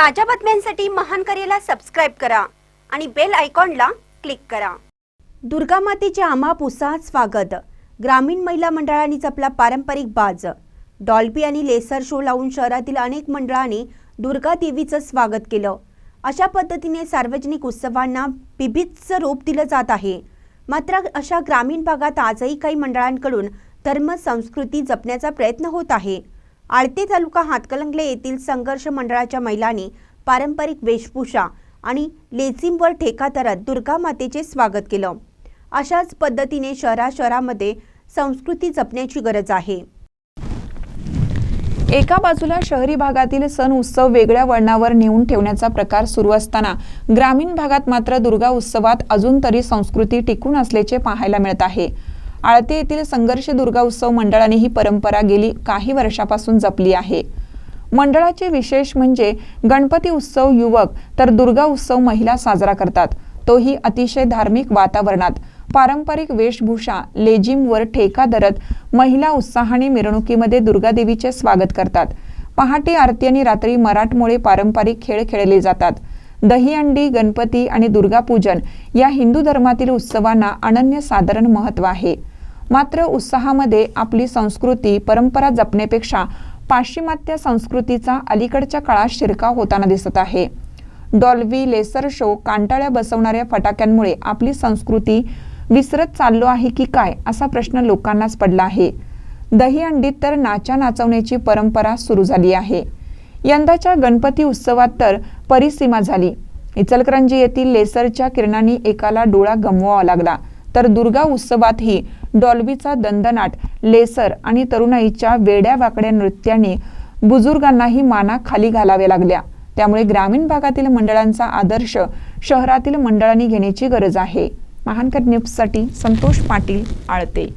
ताज्या बातम्यांसाठी महान करेला सबस्क्राईब करा आणि बेल आयकॉनला क्लिक करा. दुर्गा मातेचे आमाप उत्साहात स्वागत. ग्रामीण महिला मंडळांनी जपला पारंपरिक बाज. डॉल्बी आणि लेसर शो लावून शहरातील अनेक मंडळांनी दुर्गा देवीचं स्वागत केलं. अशा पद्धतीने सार्वजनिक उत्सवांना बिभित्स रूप दिलं जात आहे. मात्र अशा ग्रामीण भागात आजही काही मंडळांकडून धर्म संस्कृती जपण्याचा प्रयत्न होत आहे. आळती तालुका हातकलंगले येथील संघर्ष मंडळाच्या महिलांनी पारंपरिक वेशभूषा आणि लेझिमवर ठेका धरत दुर्गा मातेचे स्वागत केलं. अशाच पद्धतीने शहरा शहरामध्ये संस्कृती जपण्याची गरज आहे. एका बाजूला शहरी भागातील सण उत्सव वेगळ्या वळणावर नेऊन ठेवण्याचा प्रकार सुरू असताना ग्रामीण भागात मात्र दुर्गा उत्सवात अजून तरी संस्कृती टिकून असल्याचे पाहायला मिळत आहे. आळते येथील संघर्ष दुर्गा उत्सव मंडळाने ही परंपरा गेली काही वर्षापासून जपली आहे. मंडळाचे विशेष म्हणजे गणपती उत्सव युवक तर दुर्गा उत्सव महिला साजरा करतात. तोही अतिशय धार्मिक वातावरणात. पारंपरिक वेशभूषा लेजिमवर ठेका धरत महिला उत्साहाने मिरवणुकीमध्ये दुर्गादेवीचे स्वागत करतात. पहाटे आरती आणि रात्री मराठमोळे पारंपरिक खेळ खेळले जातात. दहीहंडी गणपती आणि दुर्गापूजन या हिंदू धर्मातील उत्सवांना अनन्य साधारण महत्त्व आहे. मात्र उत्साहामध्ये आपली संस्कृती परंपरा जपण्यापेक्षा पाश्चिमात्य संस्कृतीचा अलीकडच्या काळात शिरकाव होताना दिसत आहे. डॉल्वी लेसर शो कांटाळ्या बसवणाऱ्या फटाक्यांमुळे आपली संस्कृती विसरत चाललो आहे की काय असा प्रश्न लोकांनाच पडला आहे. दहीहंडीत तर नाचा नाचवण्याची परंपरा सुरू झाली आहे. यंदाच्या गणपती उत्सवात तर परिसीमा झाली. इचलकरंजी येथील लेसरच्या किरणांनी एकाला डोळा गमवावा लागला. तर दुर्गा उत्सवातही डॉल्बीचा दंदनाट लेसर आणि तरुणाईच्या वेड्या वाकड्या नृत्याने बुजुर्गांनाही माना खाली घालाव्या लागल्या. त्यामुळे ग्रामीण भागातील मंडळांचा आदर्श शहरातील मंडळांनी घेण्याची गरज आहे. महानकर न्यूजसाठी संतोष पाटील आळते.